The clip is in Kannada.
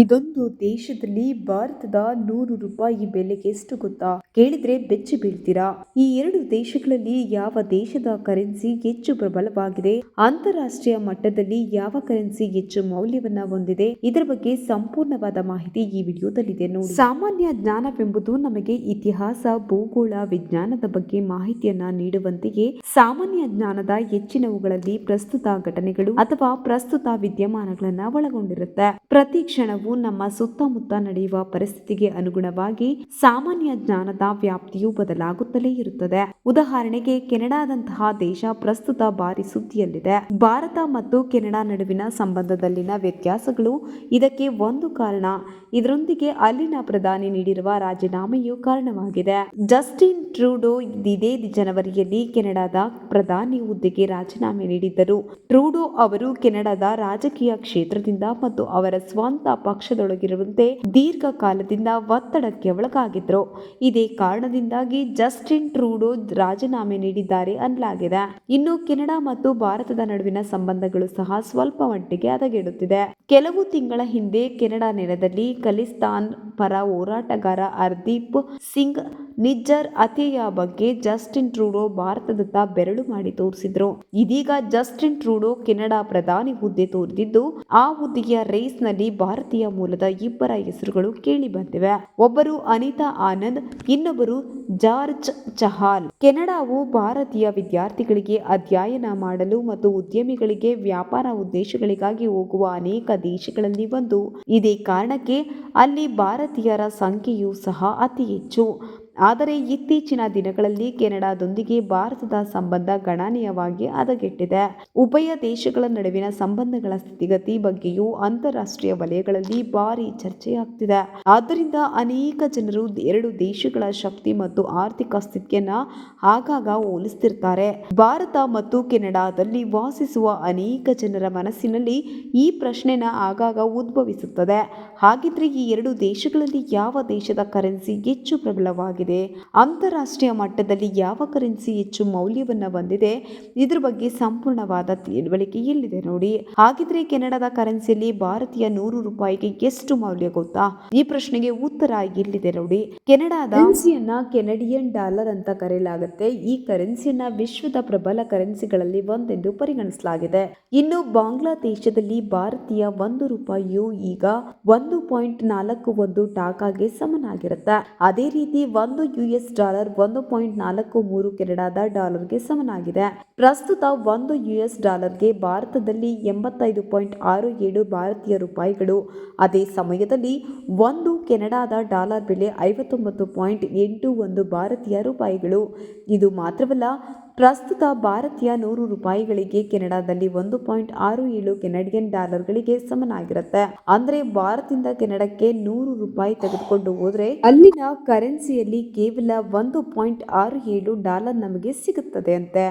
ಇದೊಂದು ದೇಶದಲ್ಲಿ ಭಾರತದ ನೂರು ರೂಪಾಯಿ ಬೆಲೆಗೆ ಎಷ್ಟು ಗೊತ್ತಾ? ಕೇಳಿದ್ರೆ ಬೆಚ್ಚಿ ಬೀಳ್ತೀರಾ? ಈ ಎರಡು ದೇಶಗಳಲ್ಲಿ ಯಾವ ದೇಶದ ಕರೆನ್ಸಿ ಹೆಚ್ಚು ಪ್ರಬಲವಾಗಿದೆ? ಅಂತಾರಾಷ್ಟ್ರೀಯ ಮಟ್ಟದಲ್ಲಿ ಯಾವ ಕರೆನ್ಸಿ ಹೆಚ್ಚು ಮೌಲ್ಯವನ್ನ ಹೊಂದಿದೆ? ಇದರ ಬಗ್ಗೆ ಸಂಪೂರ್ಣವಾದ ಮಾಹಿತಿ ಈ ವಿಡಿಯೋದಲ್ಲಿದೆ ನೋಡಿ. ಸಾಮಾನ್ಯ ಜ್ಞಾನವೆಂಬುದು ನಮಗೆ ಇತಿಹಾಸ, ಭೂಗೋಳ, ವಿಜ್ಞಾನದ ಬಗ್ಗೆ ಮಾಹಿತಿಯನ್ನ ನೀಡುವಂತೆಯೇ ಸಾಮಾನ್ಯ ಜ್ಞಾನದ ಹೆಚ್ಚಿನವುಗಳಲ್ಲಿ ಪ್ರಸ್ತುತ ಘಟನೆಗಳು ಅಥವಾ ಪ್ರಸ್ತುತ ವಿದ್ಯಮಾನಗಳನ್ನ ಒಳಗೊಂಡಿರುತ್ತೆ. ಪ್ರತಿ ಕ್ಷಣವೂ ನಮ್ಮ ಸುತ್ತಮುತ್ತ ನಡೆಯುವ ಪರಿಸ್ಥಿತಿಗೆ ಅನುಗುಣವಾಗಿ ಸಾಮಾನ್ಯ ಜ್ಞಾನದ ವ್ಯಾಪ್ತಿಯು ಬದಲಾಗುತ್ತಲೇ ಇರುತ್ತದೆ. ಉದಾಹರಣೆಗೆ ಕೆನಡಾದಂತಹ ದೇಶ ಪ್ರಸ್ತುತ ಭಾರಿ ಸುದ್ದಿಯಲ್ಲಿದೆ. ಭಾರತ ಮತ್ತು ಕೆನಡಾ ನಡುವಿನ ಸಂಬಂಧದಲ್ಲಿನ ವ್ಯತ್ಯಾಸಗಳು ಇದಕ್ಕೆ ಒಂದು ಕಾರಣ. ಇದರೊಂದಿಗೆ ಅಲ್ಲಿನ ಪ್ರಧಾನಿ ನೀಡಿರುವ ರಾಜೀನಾಮೆಯು ಕಾರಣವಾಗಿದೆ. ಜಸ್ಟಿನ್ ಟ್ರೂಡೋ ಇದೇ ಜನವರಿಯಲ್ಲಿ ಕೆನಡಾದ ಪ್ರಧಾನಿ ಹುದ್ದೆಗೆ ರಾಜೀನಾಮೆ ನೀಡಿದ್ದರು. ಟ್ರೂಡೋ ಅವರು ಕೆನಡಾದ ರಾಜಕೀಯ ಕ್ಷೇತ್ರದಿಂದ ಮತ್ತು ಅವರ ಸ್ವಂತ ಪಕ್ಷದೊಳಗಿರುವಂತೆ ದೀರ್ಘಕಾಲದಿಂದ ಒತ್ತಡಕ್ಕೆ ಒಳಗಾಗಿದ್ರು ಇದೇ ಕಾರಣದಿಂದಾಗಿ ಜಸ್ಟಿನ್ ಟ್ರೂಡೋ ರಾಜೀನಾಮೆ ನೀಡಿದ್ದಾರೆ ಅನ್ನಲಾಗಿದೆ. ಇನ್ನು ಕೆನಡಾ ಮತ್ತು ಭಾರತದ ನಡುವಿನ ಸಂಬಂಧಗಳು ಸಹ ಸ್ವಲ್ಪ ಮಟ್ಟಿಗೆ ಹದಗೆಡುತ್ತಿದೆ. ಕೆಲವು ತಿಂಗಳ ಹಿಂದೆ ಕೆನಡಾ ನೆಲದಲ್ಲಿ ಖಲಿಸ್ತಾನ್ ಪರ ಹೋರಾಟಗಾರ ಹರ್ದೀಪ್ ಸಿಂಗ್ ನಿಜ್ಜರ್ ಅತಿಯ ಬಗ್ಗೆ ಜಸ್ಟಿನ್ ಟ್ರೂಡೋ ಭಾರತದತ್ತ ಬೆರಳು ಮಾಡಿ ತೋರಿಸಿದ್ರು. ಇದೀಗ ಜಸ್ಟಿನ್ ಟ್ರೂಡೋ ಕೆನಡಾ ಪ್ರಧಾನಿ ಹುದ್ದೆ ತೋರಿದಿದ್ದು, ಆ ಹುದ್ದೆಯ ರೇಸ್ನಲ್ಲಿ ಭಾರತೀಯ ಮೂಲದ ಇಬ್ಬರ ಹೆಸರುಗಳು ಕೇಳಿ ಬಂದಿವೆ. ಒಬ್ಬರು ಅನಿತಾ ಆನಂದ್, ಇನ್ನೊಬ್ಬರು ಜಾರ್ಜ್ ಚಹಾಲ್. ಕೆನಡಾವು ಭಾರತೀಯ ವಿದ್ಯಾರ್ಥಿಗಳಿಗೆ ಅಧ್ಯಯನ ಮಾಡಲು ಮತ್ತು ಉದ್ಯಮಿಗಳಿಗೆ ವ್ಯಾಪಾರ ಉದ್ದೇಶಗಳಿಗಾಗಿ ಹೋಗುವ ಅನೇಕ ದೇಶಗಳಲ್ಲಿ ಒಂದು. ಇದೇ ಕಾರಣಕ್ಕೆ ಅಲ್ಲಿ ಭಾರತೀಯರ ಸಂಖ್ಯೆಯೂ ಸಹ ಅತಿ ಹೆಚ್ಚು. ಆದರೆ ಇತ್ತೀಚಿನ ದಿನಗಳಲ್ಲಿ ಕೆನಡಾದೊಂದಿಗೆ ಭಾರತದ ಸಂಬಂಧ ಗಣನೀಯವಾಗಿ ಹದಗೆಟ್ಟಿದೆ. ಉಭಯ ದೇಶಗಳ ನಡುವಿನ ಸಂಬಂಧಗಳ ಸ್ಥಿತಿಗತಿ ಬಗ್ಗೆಯೂ ಅಂತಾರಾಷ್ಟ್ರೀಯ ವಲಯಗಳಲ್ಲಿ ಭಾರಿ ಚರ್ಚೆಯಾಗ್ತಿದೆ ಆದ್ದರಿಂದ ಅನೇಕ ಜನರು ಎರಡು ದೇಶಗಳ ಶಕ್ತಿ ಮತ್ತು ಆರ್ಥಿಕ ಸ್ಥಿತಿಯನ್ನ ಆಗಾಗ ಹೋಲಿಸ್ತಿರ್ತಾರೆ. ಭಾರತ ಮತ್ತು ಕೆನಡಾದಲ್ಲಿ ವಾಸಿಸುವ ಅನೇಕ ಜನರ ಮನಸ್ಸಿನಲ್ಲಿ ಈ ಪ್ರಶ್ನೆನ ಆಗಾಗ ಉದ್ಭವಿಸುತ್ತದೆ. ಹಾಗಿದ್ರೆ ಈ ಎರಡು ದೇಶಗಳಲ್ಲಿ ಯಾವ ದೇಶದ ಕರೆನ್ಸಿ ಹೆಚ್ಚು ಪ್ರಬಲವಾಗಿದೆ? ಅಂತಾರಾಷ್ಟ್ರೀಯ ಮಟ್ಟದಲ್ಲಿ ಯಾವ ಕರೆನ್ಸಿ ಹೆಚ್ಚು ಮೌಲ್ಯವನ್ನ ಹೊಂದಿದೆ? ಇದ್ರ ಬಗ್ಗೆ ಸಂಪೂರ್ಣವಾದ ತಿಳುವಳಿಕೆ ಎಲ್ಲಿದೆ ನೋಡಿ. ಹಾಗಿದ್ರೆ ಕೆನಡಾದ ಕರೆನ್ಸಿಯಲ್ಲಿ ಭಾರತೀಯ ನೂರು ರೂಪಾಯಿಗೆ ಎಷ್ಟು ಮೌಲ್ಯ ಗೊತ್ತಾ? ಈ ಪ್ರಶ್ನೆಗೆ ಉತ್ತರ ಇಲ್ಲಿದೆ ನೋಡಿ. ಕೆನಡಾದ ಕರೆನ್ಸಿಯನ್ನ ಕೆನಡಿಯನ್ ಡಾಲರ್ ಅಂತ ಕರೆಯಲಾಗುತ್ತೆ. ಈ ಕರೆನ್ಸಿಯನ್ನ ವಿಶ್ವದ ಪ್ರಬಲ ಕರೆನ್ಸಿಗಳಲ್ಲಿ ಒಂದೆಂದು ಪರಿಗಣಿಸಲಾಗಿದೆ. ಇನ್ನು ಬಾಂಗ್ಲಾದೇಶದಲ್ಲಿ ಭಾರತೀಯ ಒಂದು ರೂಪಾಯಿಯು ಈಗ ಒಂದು ಪಾಯಿಂಟ್ ನಾಲ್ಕು ಒಂದು ಟಾಕಾಗೆ ಸಮನಾಗಿರುತ್ತೆ. ಅದೇ ರೀತಿ ಒಂದು ಯು ಎಸ್ ಡಾಲರ್ ಒಂದು ಪಾಯಿಂಟ್ ನಾಲ್ಕು ಮೂರು ಕೆನಡಾದ ಡಾಲರ್ಗೆ ಸಮನಾಗಿದೆ. ಪ್ರಸ್ತುತ ಒಂದು ಯು ಎಸ್ ಡಾಲರ್ಗೆ ಭಾರತದಲ್ಲಿ ಎಂಬತ್ತೈದು ಪಾಯಿಂಟ್ ಆರು ಏಳು ಭಾರತೀಯ ರೂಪಾಯಿಗಳು. ಅದೇ ಸಮಯದಲ್ಲಿ ಒಂದು ಕೆನಡಾದ ಡಾಲರ್ ಬೆಲೆ ಐವತ್ತೊಂಬತ್ತು ಪಾಯಿಂಟ್ ಎಂಟು ಒಂದು ಭಾರತೀಯ ರೂಪಾಯಿಗಳು. ಇದು ಮಾತ್ರವಲ್ಲ ಪ್ರಸ್ತುತ ಭಾರತೀಯ ನೂರು ರೂಪಾಯಿಗಳಿಗೆ ಕೆನಡಾದಲ್ಲಿ ಒಂದು ಪಾಯಿಂಟ್ ಆರು ಏಳು ಕೆನಡಿಯನ್ ಡಾಲರ್ಗಳಿಗೆ ಸಮನಾಗಿರುತ್ತೆ. ಅಂದ್ರೆ ಭಾರತದಿಂದ ಕೆನಡಾಕ್ಕೆ ನೂರು ರೂಪಾಯಿ ತೆಗೆದುಕೊಂಡು ಹೋದ್ರೆ ಅಲ್ಲಿನ ಕರೆನ್ಸಿಯಲ್ಲಿ ಕೇವಲ ಒಂದು ಪಾಯಿಂಟ್ ಆರು ಏಳು ಡಾಲರ್ ನಮಗೆ ಸಿಗುತ್ತದೆ ಅಂತೆ